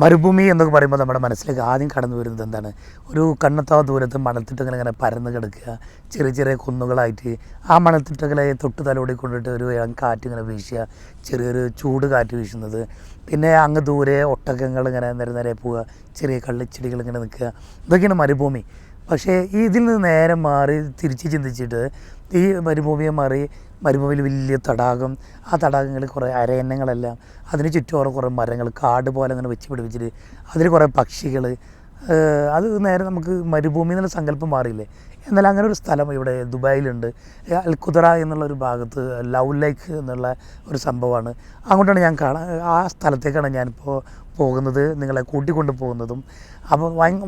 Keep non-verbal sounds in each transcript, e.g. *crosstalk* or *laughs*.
മരുഭൂമി എന്നൊക്കെ പറയുമ്പോൾ നമ്മുടെ മനസ്സിലേക്ക് ആദ്യം കടന്നു വരുന്നത് എന്താണ്? ഒരു കണ്ണത്താ ദൂരത്ത് മണൽത്തിട്ടങ്ങൾ ഇങ്ങനെ പരന്ന് കിടക്കുക ചെറിയ ചെറിയ കുന്നുകളായിട്ട് ആ മണൽത്തിട്ടങ്ങളെ തൊട്ട് തലോടി കൊണ്ടിട്ട് ഒരു കാറ്റ് ഇങ്ങനെ വീശുക ചെറിയൊരു ചൂട് കാറ്റ് വീശുന്നത്. പിന്നെ അങ്ങ് ദൂരെ ഒട്ടകങ്ങൾ ഇങ്ങനെ നിര നിരയെ പോവുക ചെറിയ കള്ളിച്ചെടികൾ ഇങ്ങനെ നിൽക്കുക. ഇതൊക്കെയാണ് മരുഭൂമി. പക്ഷേ ഇതിൽ നിന്ന് നേരെ മാറി തിരിച്ച് ചിന്തിച്ചിട്ട് ഈ മരുഭൂമിയെ മാറി മരുഭൂമിയിൽ വലിയ തടാകം ആ തടാകങ്ങളിൽ കുറേ അരയന്നങ്ങളെല്ലാം അതിന് ചുറ്റോറെ കുറേ മരങ്ങൾ കാട് പോലെ അങ്ങനെ വെച്ച് പിടിപ്പിച്ചിട്ട് അതിൽ കുറേ പക്ഷികൾ അത് നേരെ നമുക്ക് മരുഭൂമി എന്നുള്ള സങ്കല്പം മാറിയില്ലേ? എന്നാൽ അങ്ങനെ ഒരു സ്ഥലം ഇവിടെ ദുബായിലുണ്ട്. അൽ അൽഖുദറ എന്നുള്ള ഒരു ഭാഗത്ത് ലവ് ലൈക്ക് എന്നുള്ള ഒരു സംഭവമാണ്. അങ്ങോട്ടാണ് ഞാൻ കാണാൻ ആ സ്ഥലത്തേക്കാണ് ഞാനിപ്പോൾ പോകുന്നത് നിങ്ങളെ കൂട്ടിക്കൊണ്ട് പോകുന്നതും. അപ്പോൾ ഭയ-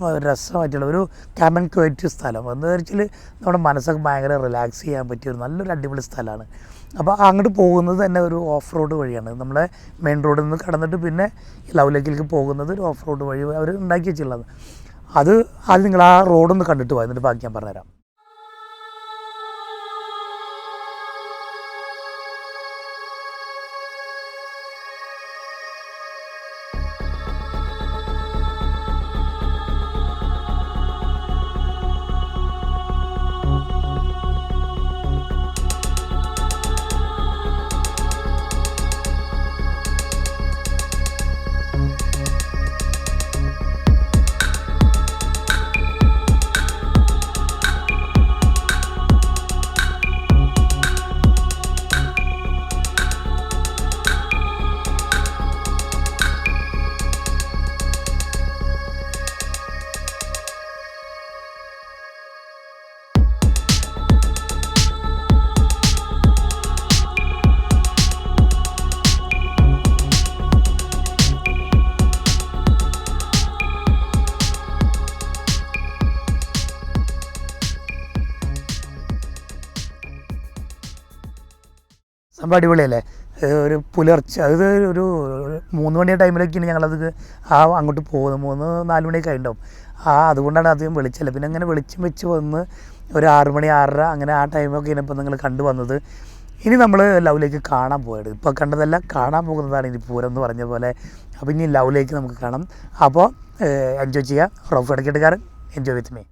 വളരെ രസമായിട്ടുള്ള ഒരു ക്യാബൻ ക്വയറ്റ് സ്ഥലം. എന്ന് വെച്ചാൽ നമ്മുടെ മനസ്സൊക്കെ ഭയങ്കര റിലാക്സ് ചെയ്യാൻ പറ്റിയ ഒരു നല്ലൊരു അടിപൊളി സ്ഥലമാണ്. അപ്പോൾ അങ്ങോട്ട് പോകുന്നത് തന്നെ ഒരു ഓഫ് റോഡ് വഴിയാണ്. നമ്മളെ മെയിൻ റോഡിൽ നിന്ന് കടന്നിട്ട് പിന്നെ ലവ് ലേക്കിലേക്ക് പോകുന്നത് ഒരു ഓഫ് റോഡ് വഴി അവർ ഉണ്ടാക്കി വെച്ചിട്ടുള്ളത്. അത് അത് നിങ്ങൾ ആ റോഡൊന്ന് കണ്ടിട്ട് പോയി. എന്നിട്ട് ബാക്കി ഞാൻ പറഞ്ഞുതരാം. സംഭവം അടിപൊളിയല്ലേ? ഒരു പുലർച്ചെ അത് ഒരു മൂന്ന് മണി ടൈമിലൊക്കെയാണ് ഞങ്ങളത് ആ അങ്ങോട്ട് പോകുന്നത് മൂന്ന് നാല് മണിയൊക്കെ ഉണ്ടാവും ആ അതുകൊണ്ടാണ് അധികം വെളിച്ചല്ല പിന്നെ അങ്ങനെ വെളിച്ചം വെച്ച് വന്ന് ഒരു ആറ് മണി ആറര അങ്ങനെ ആ ടൈമൊക്കെ ഇനിയിപ്പോൾ നിങ്ങൾ കണ്ടു വന്നത്. ഇനി നമ്മൾ ലവിലേക്ക് കാണാൻ പോയത്. ഇപ്പോൾ കണ്ടതല്ല കാണാൻ പോകുന്നതാണ് ഇനി പൂരം എന്ന് പറഞ്ഞ പോലെ. അപ്പോൾ ഇനി ലവിലേക്ക് നമുക്ക് കാണാം. അപ്പോൾ എൻജോയ് ചെയ്യാം റോഫ് ഇടയ്ക്കെട്ടുകാരൻ എൻജോയ് വിത്ത് മീ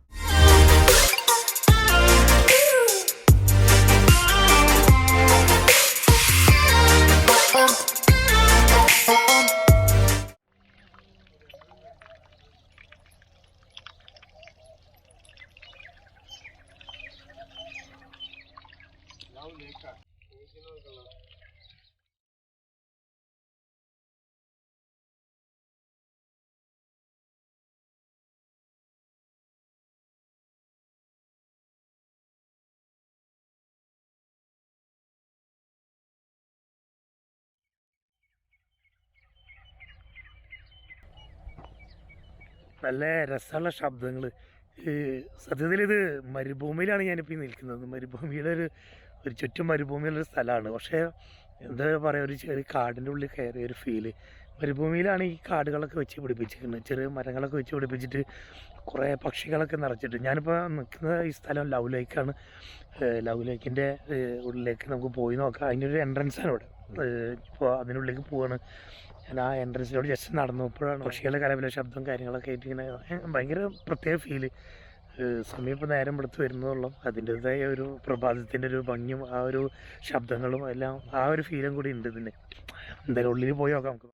നല്ല രസമുള്ള ശബ്ദങ്ങൾ സത്യത്തിൽ ഇത് മരുഭൂമിയിലാണ് ഞാനിപ്പോൾ നിൽക്കുന്നത്. മരുഭൂമിയുടെ ഒരു ഒരു ചുറ്റും മരുഭൂമിയുള്ളൊരു സ്ഥലമാണ്. പക്ഷേ എന്താ പറയുക ഒരു ചെറിയ കാടിന്റെ ഉള്ളിൽ കയറിയ ഒരു ഫീൽ. മരുഭൂമിയിലാണ് ഈ കാടുകളൊക്കെ വെച്ച് പിടിപ്പിച്ചിരിക്കുന്നത്. ചെറിയ മരങ്ങളൊക്കെ വെച്ച് പിടിപ്പിച്ചിട്ട് കുറേ പക്ഷികളൊക്കെ നിറച്ചിട്ട്. ഞാനിപ്പോൾ നിൽക്കുന്ന ഈ സ്ഥലം ലവ് ലേക്കാണ്. ലവ് ലേക്കിന്റെ ഉള്ളിലേക്ക് നമുക്ക് പോയി നോക്കാം. അതിന്റെ ഒരു എൻട്രൻസ് ആണ് ഇവിടെ ഇപ്പോൾ അതിനുള്ളിലേക്ക് പോവാണ്. ഞാൻ ആ എൻട്രൻസിലോട് ജസ്റ്റ് നടന്നപ്പോഴാണ് പക്ഷികളുടെ കലപില ശബ്ദവും കാര്യങ്ങളൊക്കെ ആയിട്ട് ഇങ്ങനെ ഭയങ്കര പ്രത്യേക ഫീൽ സമയം ഇപ്പോൾ നേരം എടുത്ത് വരുന്നതുള്ളൂ അതിന്റെതായ ഒരു പ്രഭാതത്തിന്റെ ഒരു ഭംഗിയും ആ ഒരു ശബ്ദങ്ങളും എല്ലാം ആ ഒരു ഫീലും കൂടി ഉണ്ട് ഇതിന്. എന്തായാലും ഉള്ളിൽ പോയി നോക്കാം നമുക്ക്.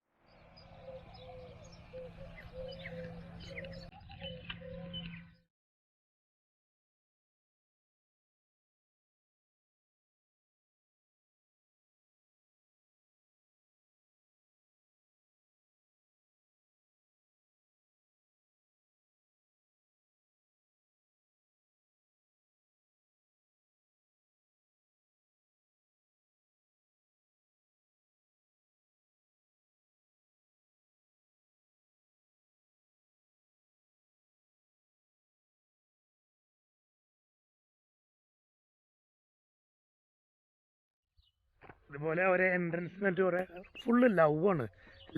ഇതുപോലെ ഒരു എൻട്രൻസ് എന്നിട്ട് കുറേ ഫുള്ള് ലവാണ്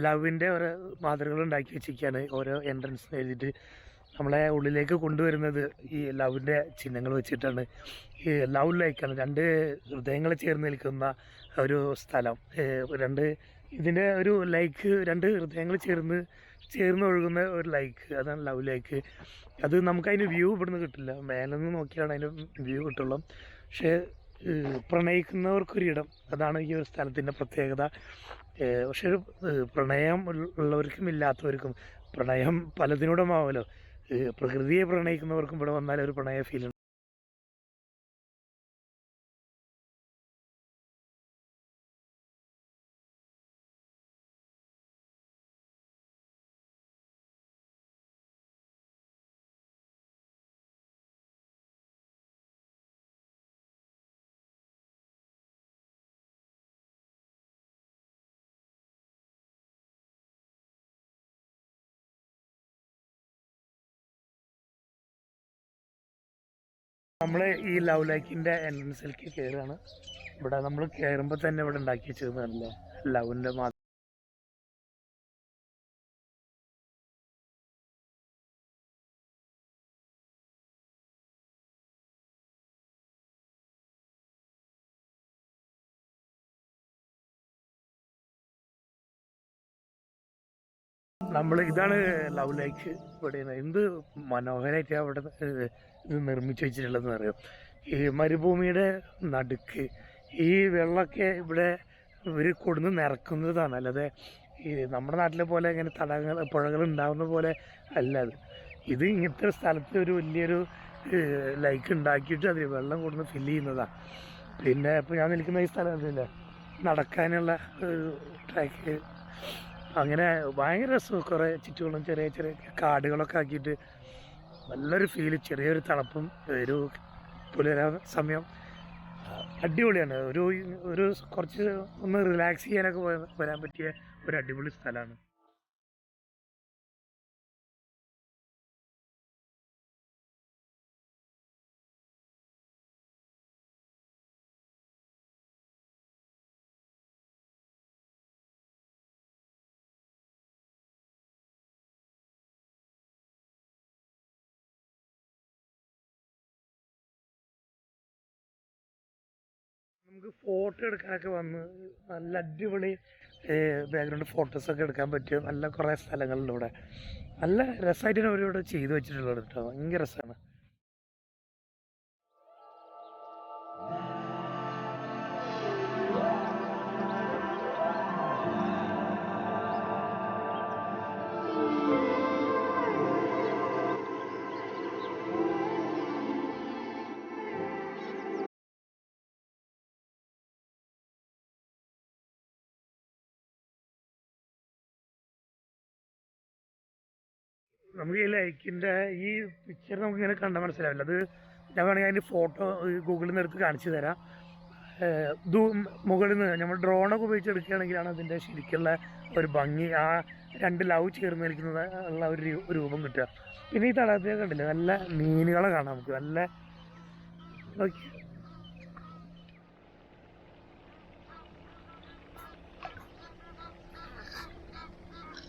ലവിന്റെ ഓരോ മാതൃകകൾ ഉണ്ടാക്കി വെച്ചിരിക്കുകയാണ് ഓരോ എൻട്രൻസ് എഴുതിയിട്ട്. നമ്മളെ ഉള്ളിലേക്ക് കൊണ്ടുവരുന്നത് ഈ ലവിന്റെ ചിഹ്നങ്ങൾ വെച്ചിട്ടാണ്. ഈ ലവ് ലൈക്കാണ് രണ്ട് ഹൃദയങ്ങൾ ചേർന്ന് നിൽക്കുന്ന ഒരു സ്ഥലം. രണ്ട് ഇതിന്റെ ഒരു ലൈക്ക് രണ്ട് ഹൃദയങ്ങൾ ചേർന്ന് ചേർന്ന് ഒഴുകുന്ന ഒരു ലൈക്ക് അതാണ് ലവ് ലൈക്ക് അത് നമുക്ക് അതിന് വ്യൂ ഇവിടുന്ന് കിട്ടില്ല. മേലെ നിന്ന് നോക്കിയാണ് അതിന് വ്യൂ കിട്ടുള്ളൂ. പക്ഷേ പ്രണയിക്കുന്നവർക്കൊരിടം. അതാണ് ഈ ഒരു സ്ഥലത്തിന്റെ പ്രത്യേകത. പക്ഷെ ഒരു പ്രണയം ഉള്ളവർക്കും ഇല്ലാത്തവർക്കും പ്രണയം പലതിനോടും ആവുമല്ലോ പ്രകൃതിയെ പ്രണയിക്കുന്നവർക്കും ഇവിടെ വന്നാൽ ഒരു പ്രണയ ഫീൽ നമ്മൾ ഈ ലവ് ലൈക്കിന്റെ എൻട്രൻസിലേക്ക് കയറുകയാണ് ഇവിടെ നമ്മൾ കയറുമ്പോൾ തന്നെ ഇവിടെ ഉണ്ടാക്കി വെച്ചിരുന്നതല്ലേ ലവിന്റെ നമ്മൾ ഇതാണ് ലവ് ലൈക്ക് ഇവിടെ എന്ത് മനോഹരമായിട്ട് അവിടെ നിർമ്മിച്ചു വെച്ചിട്ടുള്ളതെന്ന് അറിയാം? ഈ മരുഭൂമിയുടെ നടുക്ക് ഈ വെള്ളമൊക്കെ ഇവിടെ ഇവർ കൊടുന്ന് നിറക്കുന്നതാണ്. അല്ലാതെ ഈ നമ്മുടെ നാട്ടിലെ പോലെ ഇങ്ങനെ തടാകങ്ങൾ പുഴകൾ ഉണ്ടാകുന്ന പോലെ അല്ല അത്. ഇത് ഇങ്ങനത്തെ സ്ഥലത്ത് ഒരു വലിയൊരു ലൈക്ക് ഉണ്ടാക്കിയിട്ട് അതിൽ വെള്ളം കൊടുന്ന് ഫില്ല് ചെയ്യുന്നതാണ് പിന്നെ ഇപ്പോൾ ഞാൻ നിൽക്കുന്ന ഈ സ്ഥലം നടക്കാനുള്ള ഒരു ട്രാക്ക് അങ്ങനെ ഭയങ്കര രസം കുറേ ചുറ്റുകളും ചെറിയ ചെറിയ കാടുകളൊക്കെ ആക്കിയിട്ട് നല്ലൊരു ഫീൽ ചെറിയൊരു തണുപ്പും ഒരു പുലരാ സമയം. അടിപൊളിയാണ്. ഒരു ഒരു കുറച്ച് ഒന്ന് റിലാക്സ് ചെയ്യാനൊക്കെ വരാൻ പറ്റിയ ഒരു അടിപൊളി സ്ഥലമാണ്. നമുക്ക് ഫോട്ടോ എടുക്കാനൊക്കെ വന്ന് നല്ല അടിപൊളി ബാക്ക്ഗ്രൗണ്ട് ഫോട്ടോസൊക്കെ എടുക്കാൻ പറ്റിയ നല്ല കുറേ സ്ഥലങ്ങളുണ്ട് ഇവിടെ. നല്ല രസമായിട്ടാണ് അവരിവിടെ ചെയ്തു വെച്ചിട്ടുള്ളത് കേട്ടോ. ഭയങ്കര രസമാണ് നമുക്ക് ഈ ലൈക്കിന്റെ ഈ പിക്ചർ നമുക്ക് ഇങ്ങനെ കണ്ടാൽ മനസ്സിലാവില്ല. അത് ഞാൻ വേണമെങ്കിൽ അതിന്റെ ഫോട്ടോ ഗൂഗിളിൽ നിന്ന് എടുത്ത് കാണിച്ചു തരാം. മുകളിൽ നിന്ന് നമ്മൾ ഡ്രോണൊക്കെ ഉപയോഗിച്ച് എടുക്കുകയാണെങ്കിലാണ് അതിന്റെ ശരിക്കുള്ള ഒരു ഭംഗി. ആ രണ്ട് ലവ് ചേർന്ന് നിൽക്കുന്നത് ഉള്ള ഒരു രൂപം കിട്ടുക. പിന്നെ ഈ തടാകത്തെ കണ്ടില്ല നല്ല മീനുകളെ കാണാം നമുക്ക്. നല്ല നോക്കി.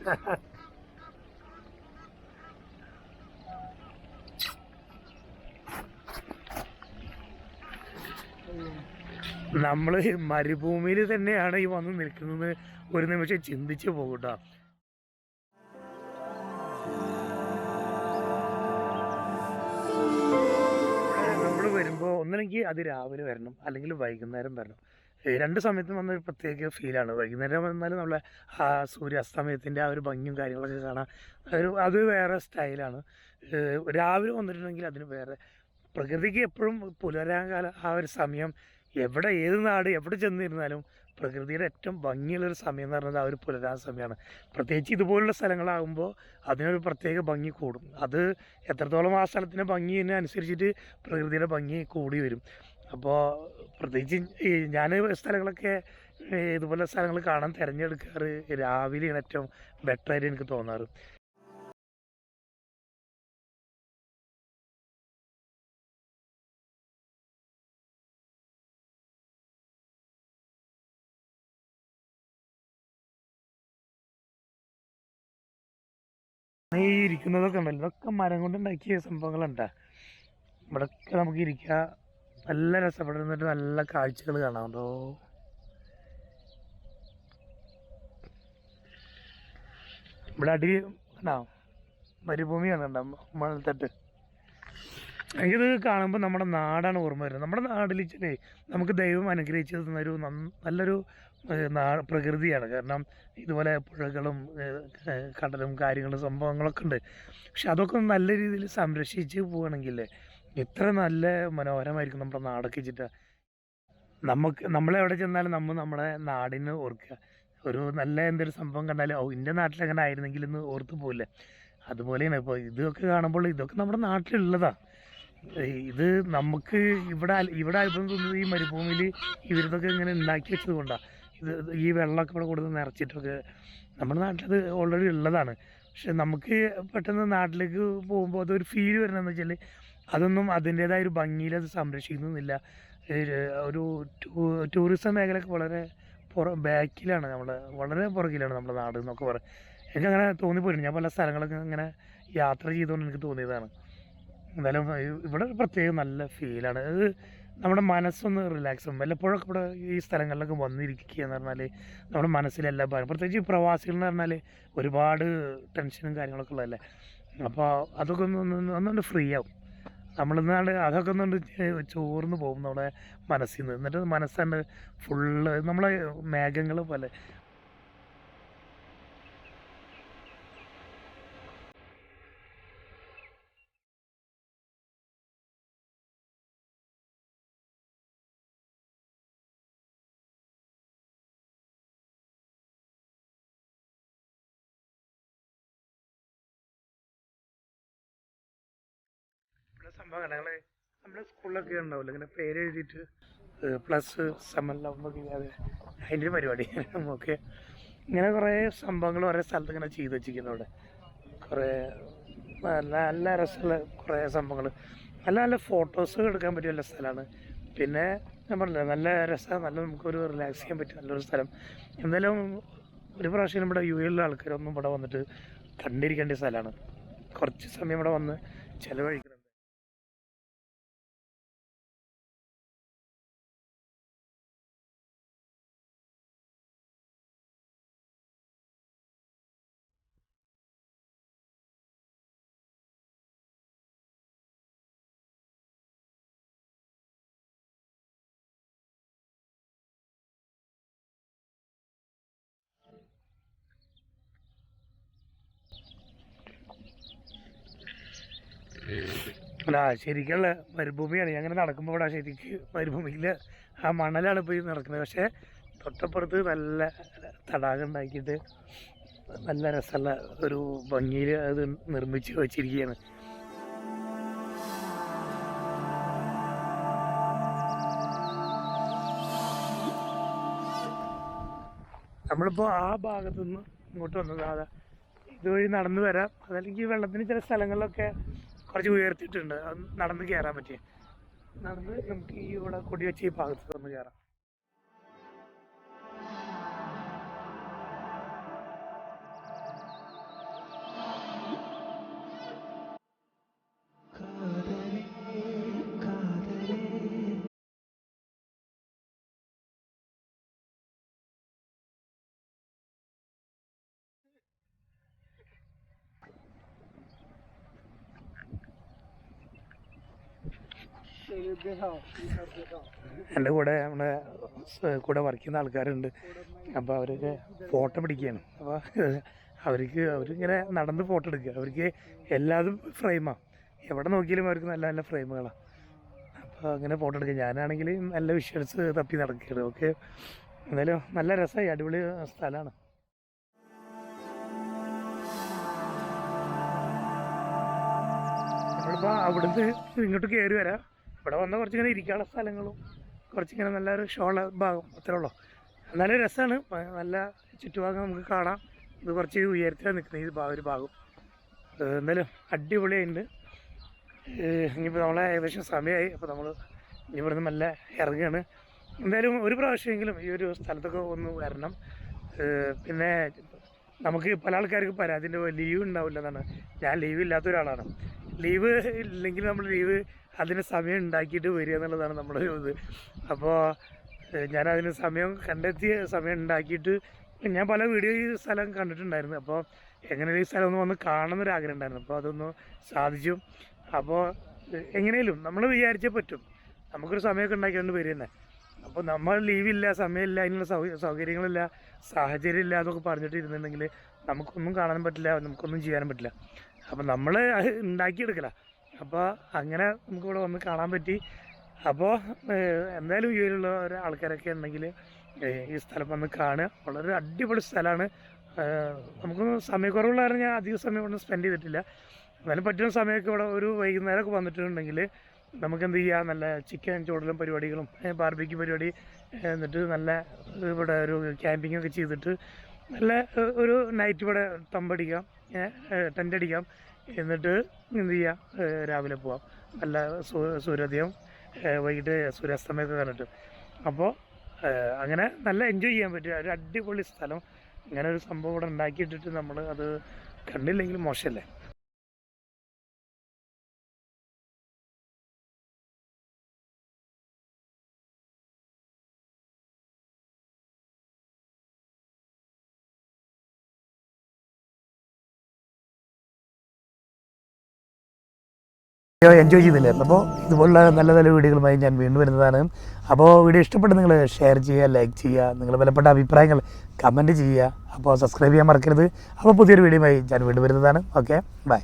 *laughs* നമ്മൾ മരുഭൂമിയിൽ തന്നെയാണ് ഈ വന്ന് നിൽക്കുന്നത്. ഒരു നിമിഷം ചിന്തിച്ചു പോകട്ടോ. നമ്മൾ വരുമ്പോൾ ഒന്നെങ്കിൽ അത് രാവിലെ വരണം. അല്ലെങ്കിൽ വൈകുന്നേരം വരണം. രണ്ട് സമയത്തും വന്ന ഒരു പ്രത്യേക ഫീലാണ് വൈകുന്നേരം വന്നാലും നമ്മളെ ആ സൂര്യാസ്തമയത്തിന്റെ ആ ഒരു ഭംഗിയും കാര്യങ്ങളൊക്കെ കാണാം ഒരു അത് വേറെ സ്റ്റൈലാണ് രാവിലെ വന്നിട്ടുണ്ടെങ്കിൽ അതിന് വേറെ. പ്രകൃതിക്ക് എപ്പോഴും പുലരാൻ കാലം ആ ഒരു സമയം എവിടെ ഏത് നാട് എവിടെ ചെന്നിരുന്നാലും പ്രകൃതിയുടെ ഏറ്റവും ഭംഗിയുള്ളൊരു സമയം എന്ന് പറയുന്നത് ആ ഒരു പുലരാൻ സമയമാണ്. പ്രത്യേകിച്ച് ഇതുപോലുള്ള സ്ഥലങ്ങളാകുമ്പോൾ അതിനൊരു പ്രത്യേക ഭംഗി കൂടും. അത് എത്രത്തോളം ആ സ്ഥലത്തിന്റെ ഭംഗി അനുസരിച്ചിട്ട് പ്രകൃതിയുടെ ഭംഗി കൂടി വരും. അപ്പോൾ പ്രത്യേകിച്ച് ഈ ഞാൻ സ്ഥലങ്ങളൊക്കെ ഇതുപോലെ സ്ഥലങ്ങൾ കാണാൻ തിരഞ്ഞെടുക്കാറ് രാവിലെയാണ് ഏറ്റവും ബെറ്ററായിട്ട് എനിക്ക് തോന്നാറ്. ഈ ഇരിക്കുന്നതൊക്കെ ഉണ്ടല്ലോ. ഇതൊക്കെ മരം കൊണ്ട് ഉണ്ടാക്കിയ സംഭവങ്ങളുണ്ട്. ഇവിടെയൊക്കെ നമുക്ക് ഇരിക്കുക നല്ല രസപ്പെടുന്നിട്ട് നല്ല കാഴ്ചകൾ കാണാം അതോ ഇവിടെ അടി കണ്ടാ? മരുഭൂമിയാണ് മണൽ മണൽത്തട്ട്. എനിക്കിത് കാണുമ്പോൾ നമ്മുടെ നാടാണ് ഓർമ്മ വരുന്നത്. നമ്മുടെ നാട്ടിൽ നമുക്ക് ദൈവം അനുഗ്രഹിച്ചു തന്നൊരു നല്ലൊരു പ്രകൃതിയാണ്. കാരണം ഇതുപോലെ പുഴകളും കടലും കാര്യങ്ങളും സംഭവങ്ങളൊക്കെ ഉണ്ട്. പക്ഷെ അതൊക്കെ നല്ല രീതിയിൽ സംരക്ഷിച്ച് പോവുകയാണെങ്കിൽ ഇത്ര നല്ല മനോഹരമായിരിക്കും നമ്മുടെ നാടൊക്കെ വെച്ചിട്ട്. നമുക്ക് നമ്മളെവിടെ ചെന്നാലും നമ്മൾ നമ്മുടെ നാടിന് ഓർക്കുക. ഒരു നല്ല എന്തൊരു സംഭവം കണ്ടാലും ഓ എന്റെ നാട്ടിലെങ്ങനെ ആയിരുന്നെങ്കിൽ എന്ന് ഓർത്ത് പോകില്ലേ അതുപോലെയാണ് ഇപ്പോൾ ഇതൊക്കെ കാണുമ്പോൾ ഇതൊക്കെ നമ്മുടെ നാട്ടിലുള്ളതാണ് ഇത് നമുക്ക് ഇവിടെ ഇവിടെ അത്ഭുതം തോന്നുന്നത് ഈ മരുഭൂമിയിൽ ഇവരിതൊക്കെ ഇങ്ങനെ ഉണ്ടാക്കി വെച്ചത് ഇത് ഈ വെള്ളമൊക്കെ ഇവിടെ കൊടുത്ത് നിറച്ചിട്ടൊക്കെ നമ്മുടെ നാട്ടിലത് ഓൾറെഡി ഉള്ളതാണ്. പക്ഷെ നമുക്ക് പെട്ടെന്ന് നാട്ടിലേക്ക് പോകുമ്പോൾ അതൊരു ഫീൽ വരണമെന്ന് വെച്ചാൽ അതൊന്നും അതിന്റേതായ ഒരു ഭംഗിയിൽ അത് സംരക്ഷിക്കുന്നില്ല. ഒരു ടൂറിസം മേഖലയൊക്കെ വളരെ പുറ ബാക്കിലാണ് നമ്മുടെ വളരെ പുറകിലാണ് നമ്മുടെ നാട് എന്നൊക്കെ പറയും എനിക്കങ്ങനെ തോന്നിപ്പോയിട്ടുണ്ട് ഞാൻ പല സ്ഥലങ്ങളൊക്കെ ഇങ്ങനെ യാത്ര ചെയ്തുകൊണ്ട് എനിക്ക് തോന്നിയതാണ്. എന്തായാലും ഇവിടെ ഒരു പ്രത്യേക നല്ല ഫീലാണ് അത് നമ്മുടെ മനസ്സൊന്ന് റിലാക്സ് വല്ലപ്പോഴൊക്കെ ഇവിടെ ഈ സ്ഥലങ്ങളിലൊക്കെ വന്നിരിക്കുക എന്ന് പറഞ്ഞാൽ നമ്മുടെ മനസ്സിലെല്ലാം ഭാരം. പ്രത്യേകിച്ച് ഈ പ്രവാസികൾ എന്ന് പറഞ്ഞാൽ ഒരുപാട് ടെൻഷനും കാര്യങ്ങളൊക്കെ ഉള്ളതല്ലേ? അപ്പോൾ അതൊക്കെ ഒന്ന് ഒന്നുകൊണ്ട് ഫ്രീ ആവും. നമ്മളിന്നാണ്ട് അതൊക്കെ ഒന്നുകൊണ്ട് ചോർന്ന് പോകും നമ്മുടെ മനസ്സിൽ നിന്ന് എന്നിട്ട് മനസ്സാണ്ട് ഫുള്ള് നമ്മളെ മേഘങ്ങൾ പോലെ ഞങ്ങൾ നമ്മുടെ സ്കൂളിലൊക്കെ ഉണ്ടാവില്ല ഇങ്ങനെ പേര് എഴുതിയിട്ട് പ്ലസ് എന്നൊക്കെ അത് അതിന്റെ പരിപാടി ഓക്കെ ഇങ്ങനെ കുറേ സംഭവങ്ങൾ കുറേ സ്ഥലത്ത് ഇങ്ങനെ ചെയ്ത് വെച്ചിരിക്കുന്നു അവിടെ കുറേ നല്ല നല്ല രസമുള്ള കുറേ സംഭവങ്ങൾ നല്ല നല്ല ഫോട്ടോസ് എടുക്കാൻ പറ്റിയ നല്ല സ്ഥലമാണ്. പിന്നെ ഞാൻ പറഞ്ഞില്ല നല്ല രസമാണ് നല്ല നമുക്കൊരു റിലാക്സ് ചെയ്യാൻ പറ്റിയ നല്ലൊരു സ്ഥലം. എന്തായാലും ഒരു പ്രാവശ്യം നമ്മുടെ യു എയിലുള്ള ആൾക്കാരൊന്നും ഇവിടെ വന്നിട്ട് കണ്ടിരിക്കേണ്ട സ്ഥലമാണ്. കുറച്ച് സമയം ഇവിടെ വന്ന് ചിലവഴിക്കണം. അല്ല ശരിക്കുള്ള മരുഭൂമിയാണ്. ഞാൻ അങ്ങനെ നടക്കുമ്പോൾ ഇവിടെ ശരിക്ക് മരുഭൂമിയിൽ ആ മണലാണ് ഇപ്പോൾ നടക്കുന്നത്. പക്ഷേ തൊട്ടപ്പുറത്ത് നല്ല തടാകം ഉണ്ടാക്കിയിട്ട് നല്ല രസമുള്ള ഒരു ഭംഗിയിൽ അത് നിർമ്മിച്ച് വെച്ചിരിക്കുകയാണ്. നമ്മളിപ്പോൾ ആ ഭാഗത്തുനിന്ന് ഇങ്ങോട്ട് വന്നത്. അതാ ഇതുവഴി നടന്നു വരാം. അതല്ലെങ്കിൽ വെള്ളത്തിന് ചില സ്ഥലങ്ങളിലൊക്കെ കുറച്ച് ഉയർത്തിയിട്ടുണ്ട്. നടന്ന് കയറാൻ പറ്റിയ. നടന്ന് നമുക്ക് ഈ ഇവിടെ കൊടി വെച്ച് ഈ ഭാഗത്ത് കയറാം എന്റെ കൂടെ നമ്മുടെ കൂടെ വർക്ക് ചെയ്യുന്ന ആൾക്കാരുണ്ട്. അപ്പോൾ അവരൊക്കെ ഫോട്ടോ പിടിക്കുകയാണ് അപ്പോൾ അവർക്ക് അവരിങ്ങനെ നടന്ന് ഫോട്ടോ എടുക്കുക. അവർക്ക് എല്ലാതും ഫ്രെയിമാണ് എവിടെ നോക്കിയാലും അവർക്ക് നല്ല നല്ല ഫ്രെയിമുകളാണ് അപ്പോൾ അങ്ങനെ ഫോട്ടോ എടുക്കുക. ഞാനാണെങ്കിൽ നല്ല വിഷ്വൽസ് തപ്പി നടക്കുകയാണ്. ഓക്കെ? എന്തായാലും നല്ല രസമായി. അടിപൊളി സ്ഥലമാണ്. അവിടുന്ന് ഇങ്ങോട്ട് കയറി വരാം. ഇവിടെ വന്ന കുറച്ചിങ്ങനെ ഇരിക്കാനുള്ള സ്ഥലങ്ങളും കുറച്ചിങ്ങനെ നല്ലൊരു ഷോള ഭാഗം അത്രേ ഉള്ളൂ. എന്നാലും രസമാണ് നല്ല ചുറ്റുഭാഗം നമുക്ക് കാണാം. ഇത് കുറച്ച് ഉയരത്തിലാണ് നിൽക്കുന്നത് ഈ ഒരു ഭാഗം. എന്തായാലും അടിപൊളിയായിട്ടുണ്ട് ഇനിയിപ്പോൾ നമ്മളെ ഏകദേശം സമയമായി അപ്പോൾ നമ്മൾ ഇനി ഇവിടുന്ന് നല്ല ഇറങ്ങുകയാണ് എന്തായാലും ഒരു പ്രാവശ്യമെങ്കിലും ഈ ഒരു സ്ഥലത്തൊക്കെ ഒന്ന് വരണം. പിന്നെ നമുക്ക് പല ആൾക്കാർക്ക് പരാതിന്റെ ലീവ് ഉണ്ടാവില്ല എന്നാണ്. ഞാൻ ലീവ് ഇല്ലാത്ത ഒരാളാണ്. ലീവ് ഇല്ലെങ്കിൽ നമ്മൾ ലീവ് അതിന് സമയം ഉണ്ടാക്കിയിട്ട് വരിക എന്നുള്ളതാണ് നമ്മുടെ ഇത്. അപ്പോൾ ഞാനതിന് സമയം കണ്ടെത്തിയ സമയം ഉണ്ടാക്കിയിട്ട് ഞാൻ പല വീഡിയോ ഈ സ്ഥലം കണ്ടിട്ടുണ്ടായിരുന്നു. അപ്പോൾ എങ്ങനെയുള്ള ഈ സ്ഥലം ഒന്ന് വന്ന് കാണുന്നൊരു ആഗ്രഹം ഉണ്ടായിരുന്നു. അപ്പോൾ അതൊന്ന് സാധിച്ചു. അപ്പോൾ എങ്ങനെയും നമ്മൾ വിചാരിച്ചേ പറ്റും. നമുക്കൊരു സമയമൊക്കെ ഉണ്ടാക്കിയിട്ടുണ്ട് വരിക തന്നെ. അപ്പോൾ നമ്മൾ ലീവില്ല സമയമില്ല അതിനുള്ള സൗ സൗകര്യങ്ങളില്ല സാഹചര്യമില്ല എന്നൊക്കെ പറഞ്ഞിട്ട് ഇരുന്നുണ്ടെങ്കിൽ നമുക്കൊന്നും കാണാൻ പറ്റില്ല നമുക്കൊന്നും ചെയ്യാനും പറ്റില്ല. അപ്പോൾ നമ്മൾ ഉണ്ടാക്കിയെടുക്കല. അപ്പോൾ അങ്ങനെ നമുക്കിവിടെ വന്ന് കാണാൻ പറ്റി. അപ്പോൾ എന്തായാലും ഈ ഉള്ള ആൾക്കാരൊക്കെ ഉണ്ടെങ്കിൽ ഈ സ്ഥലം വന്ന് കാണുക. വളരെ അടിപൊളി സ്ഥലമാണ്. നമുക്കൊന്നും സമയക്കുറവുള്ള കാരണം ഞാൻ അധികം സമയം ഒന്നും സ്പെൻഡ് ചെയ്തിട്ടില്ല. എന്നാലും പറ്റുന്ന സമയമൊക്കെ ഇവിടെ ഒരു വൈകുന്നേരമൊക്കെ വന്നിട്ടുണ്ടെങ്കിൽ നമുക്ക് എന്ത് ചെയ്യാം? നല്ല ചിക്കൻ ചൂടലും പരിപാടികളും ബാർബിക്ക് പരിപാടി എന്നിട്ട് നല്ല ഇവിടെ ഒരു ക്യാമ്പിങ്ങൊക്കെ ചെയ്തിട്ട് നല്ല ഒരു നൈറ്റ് ഇവിടെ തമ്പടിക്കാം ടെന്റ് അടിക്കാം. എന്നിട്ട് എന്ത് ചെയ്യാം? രാവിലെ പോവാം. നല്ല സൂര്യോദയം വൈകിട്ട് സൂര്യാസ്തമയൊക്കെ കണ്ടിട്ട്. അപ്പോൾ അങ്ങനെ നല്ല എൻജോയ് ചെയ്യാൻ പറ്റിയ ഒരു അടിപൊളി സ്ഥലം. ഇങ്ങനെ ഒരു സംഭവം ഇവിടെ ഉണ്ടാക്കിയിട്ടിട്ട് നമ്മൾ അത് കണ്ടില്ലെങ്കിൽ മോശമല്ലേ എൻജോയ് ചെയ്തില്ലായിരുന്നു അപ്പോൾ ഇതുപോലുള്ള നല്ല നല്ല വീഡിയോകളുമായി ഞാൻ വീണ്ടും വരുന്നതാണ്. അപ്പോൾ വീഡിയോ ഇഷ്ടപ്പെട്ട് നിങ്ങൾ ഷെയർ ചെയ്യുക ലൈക്ക് ചെയ്യുക നിങ്ങൾ വിലപ്പെട്ട അഭിപ്രായങ്ങൾ കമന്റ് ചെയ്യുക. അപ്പോൾ സബ്സ്ക്രൈബ് ചെയ്യാൻ മറക്കരുത്. അപ്പോൾ പുതിയൊരു വീഡിയോയുമായി ഞാൻ വീണ്ടും വരുന്നതാണ്. Okay bye